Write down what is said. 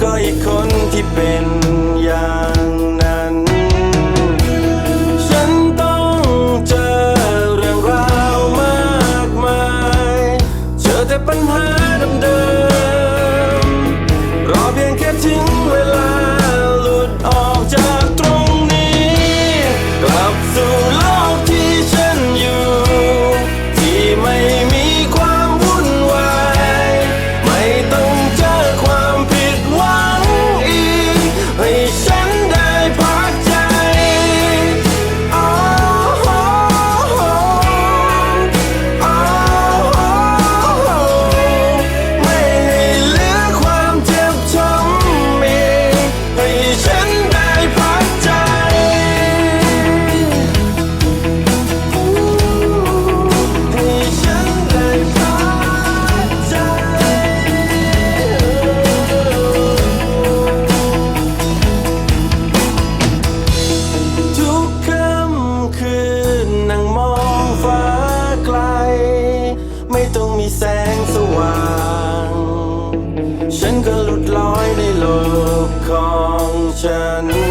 ก็อีกคนที่เป็นอย่าง ลอยในโลกของฉัน